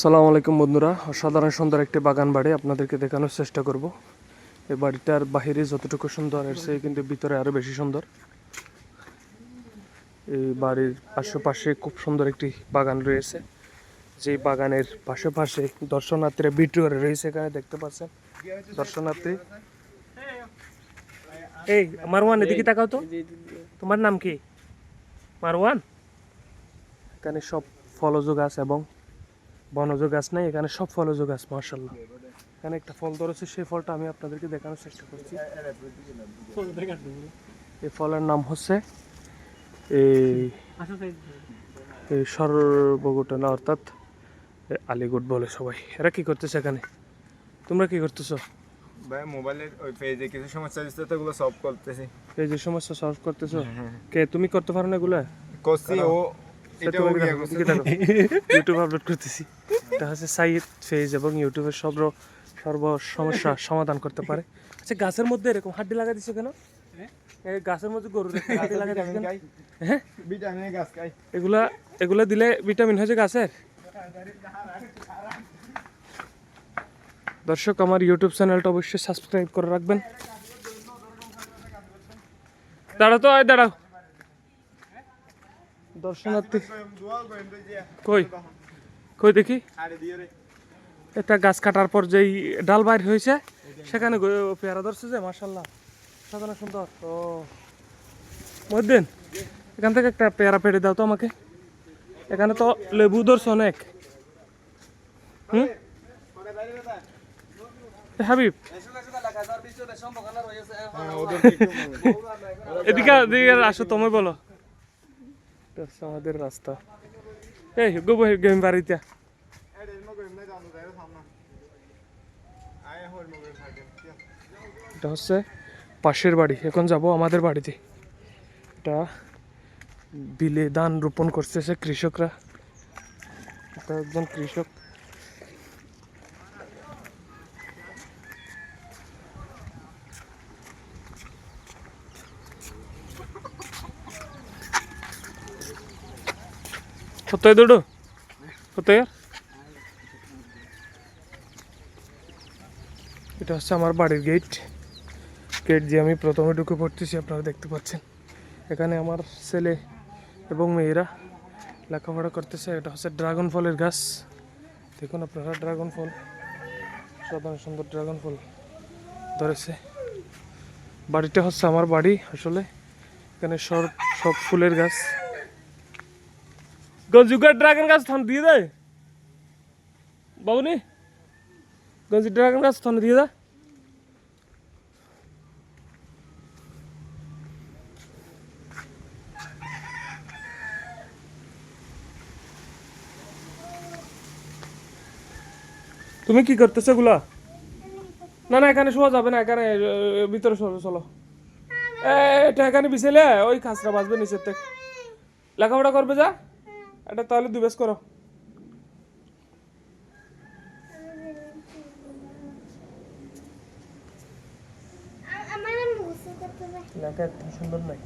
সালামু আলাইকুম বন্ধুরা। অসাধারণ সুন্দর একটি বাগান বাড়ি আপনাদেরকে দেখানোর চেষ্টা করব। এই বাড়িটার বাহিরে যতটুকু সুন্দর, এর চেয়ে কিন্তু ভিতরে আরও বেশি সুন্দর। এই বাড়ির আশেপাশে খুব সুন্দর একটি বাগান রয়েছে। যে বাগানের পাশে পাশে দর্শনার্থীরা করে রয়েছে এখানে, দেখতে পাচ্ছেন? দর্শনার্থী। এই, মারওয়ান, এদিকে তাকাও তো। তোমার নাম কি? মারওয়ান? এখানে সব ফলজ গাছ এবং বনজ গাছ নাই এখানে সব ফলজ গাছ মার্শাল্লাহ এখানে একটা ফল ধরেছে সেই ফলটা আমি আপনাদেরকে দেখানোর চেষ্টা করছি। এই ফলের নাম হচ্ছে এই সর্বগোটা না অর্থাৎ এ আলিগুড বলে সবাই। এরা কি করতেছে এখানে? তোমরা কি করতেছো? ভাই মোবাইলের ওই পেজে কিছু সমস্যা দিচ্ছে তো ওগুলো সলভ করতেছি। যে সমস্যা সলভ করতেছো? কে তুমি করতে পারো না এগুলা? করছি ও। ইউটিউব আপলোড করতেছি। এটা হচ্ছে ফেজ এবং ইউটিউবের সর্ব সর্ব সমস্যা সমাধান করতে পারে। আচ্ছা গাছের মধ্যে এরকম হাড্ডি লাগা দিছো কেন? গাছের মধ্যে গরুর হাড্ডি লাগা দিছো কেন? হ্যাঁ? গাছ খাই। এগুলা এগুলা দিলে ভিটামিন হয়েছে গাছের? দর্শক আমার ইউটিউব চ্যানেলটা অবশ্যই সাবস্ক্রাইব করে রাখবেন। দাঁড়াও তো আয় দাঁড়াও। দর্শনার্থী। কই? কই দেখি? আরে এটা গাছ কাটার পর যেই ডাল বাইর হয়েছে সেখানে পেয়ারা ধরছে যে মার্শাল্লাহ সাধারণ সুন্দর। মহিদ্দিন এখান থেকে একটা পেয়ারা পেড়ে দাও তো আমাকে। এখানে তো লেবু ধরছে অনেক। হুম? হাবিব। এদিকে এদিকে আসো তুমি বলো। আমাদের রাস্তা। এই গোবো গেম বাড়িতে। এটা হচ্ছে পাশের বাড়ি, এখন যাব আমাদের বাড়িতে। এটা বিলে ধান রোপণ করতেছে কৃষকরা। এটা একজন কৃষক। কোথায় দৌড়ো? কোথায়? এটা হচ্ছে আমার বাড়ির গেট গেট দিয়ে আমি প্রথমে ঢুকে পড়তেছি, আপনারা দেখতে পাচ্ছেন। এখানে আমার ছেলে এবং মেয়েরা লেখাপড়া করতেছে। এটা হচ্ছে ড্রাগন ফলের গাছ। দেখুন আপনারা ড্রাগন ফল সাধারণ সুন্দর ড্রাগন ফল ধরেছে। বাড়িটা হচ্ছে আমার বাড়ি আসলে। এখানে সব সব ফুলের গাছ। গঞ্জুগার ড্রাগন গাছ থান দিয়ে দেয় বাবুনি গঞ্জি ড্রাগন গাছ থান দিয়ে দেয় তুমি কি করতেছো গুলা না না, এখানে শোয়া যাবে না, এখানে ভিতরে চলো। চলো এটা এখানে বিছেলে ওই খাসরা বাজবে নিচের থেকে। লেখাপড়া করবে যা। এটা তাহলে করো। হবে। লেখা এত সুন্দর নাই